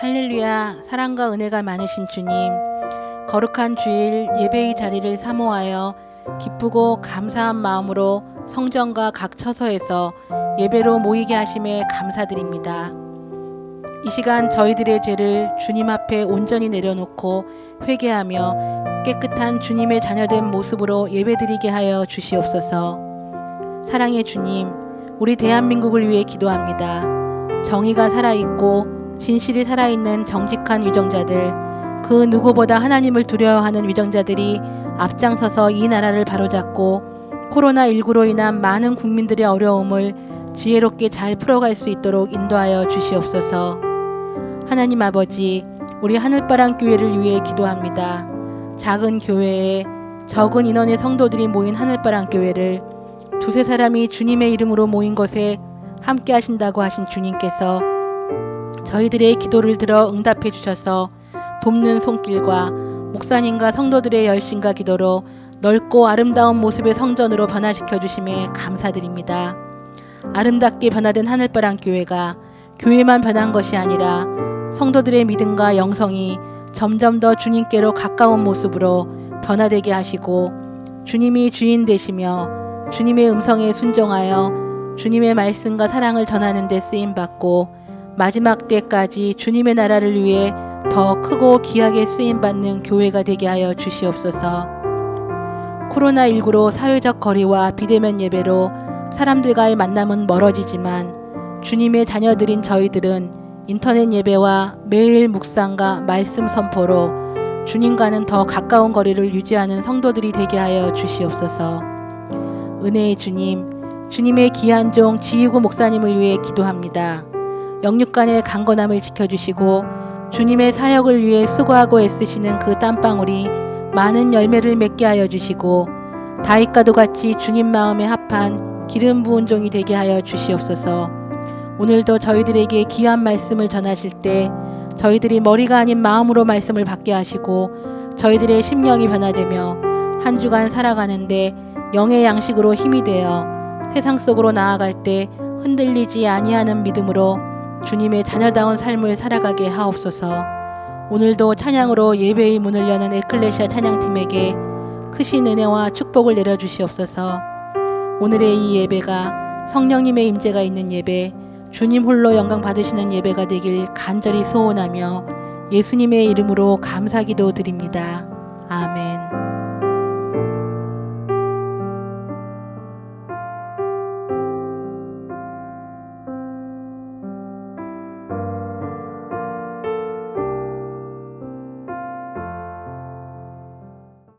할렐루야 사랑과 은혜가 많으신 주님 거룩한 주일 예배의 자리를 사모하여 기쁘고 감사한 마음으로 성전과 각 처소에서 예배로 모이게 하심에 감사드립니다. 이 시간 저희들의 죄를 주님 앞에 온전히 내려놓고 회개하며 깨끗한 주님의 자녀된 모습으로 예배드리게 하여 주시옵소서. 사랑의 주님, 우리 대한민국을 위해 기도합니다. 정의가 살아있고 진실이 살아있는 정직한 위정자들, 그 누구보다 하나님을 두려워하는 위정자들이 앞장서서 이 나라를 바로잡고 코로나19로 인한 많은 국민들의 어려움을 지혜롭게 잘 풀어갈 수 있도록 인도하여 주시옵소서. 하나님 아버지, 우리 하늘바람 교회를 위해 기도합니다. 작은 교회에 적은 인원의 성도들이 모인 하늘바람 교회를 두세 사람이 주님의 이름으로 모인 것에 함께 하신다고 하신 주님께서 저희들의 기도를 들어 응답해 주셔서 돕는 손길과 목사님과 성도들의 열심과 기도로 넓고 아름다운 모습의 성전으로 변화시켜 주심에 감사드립니다. 아름답게 변화된 하늘바람 교회가 교회만 변한 것이 아니라 성도들의 믿음과 영성이 점점 더 주님께로 가까운 모습으로 변화되게 하시고 주님이 주인 되시며 주님의 음성에 순종하여 주님의 말씀과 사랑을 전하는 데 쓰임 받고 마지막 때까지 주님의 나라를 위해 더 크고 귀하게 쓰임 받는 교회가 되게 하여 주시옵소서. 코로나19로 사회적 거리와 비대면 예배로 사람들과의 만남은 멀어지지만 주님의 자녀들인 저희들은 인터넷 예배와 매일 묵상과 말씀 선포로 주님과는 더 가까운 거리를 유지하는 성도들이 되게 하여 주시옵소서. 은혜의 주님, 주님의 귀한 종 지휘구 목사님을 위해 기도합니다. 영육간의 강건함을 지켜주시고 주님의 사역을 위해 수고하고 애쓰시는 그 땀방울이 많은 열매를 맺게 하여 주시고 다윗과도 같이 주님 마음에 합한 기름 부은 종이 되게 하여 주시옵소서. 오늘도 저희들에게 귀한 말씀을 전하실 때 저희들이 머리가 아닌 마음으로 말씀을 받게 하시고 저희들의 심령이 변화되며 한 주간 살아가는데 영의 양식으로 힘이 되어 세상 속으로 나아갈 때 흔들리지 아니하는 믿음으로 주님의 자녀다운 삶을 살아가게 하옵소서. 오늘도 찬양으로 예배의 문을 여는 에클레시아 찬양팀에게 크신 은혜와 축복을 내려 주시옵소서. 오늘의 이 예배가 성령님의 임재가 있는 예배, 주님 홀로 영광 받으시는 예배가 되길 간절히 소원하며 예수님의 이름으로 감사기도 드립니다. 아멘.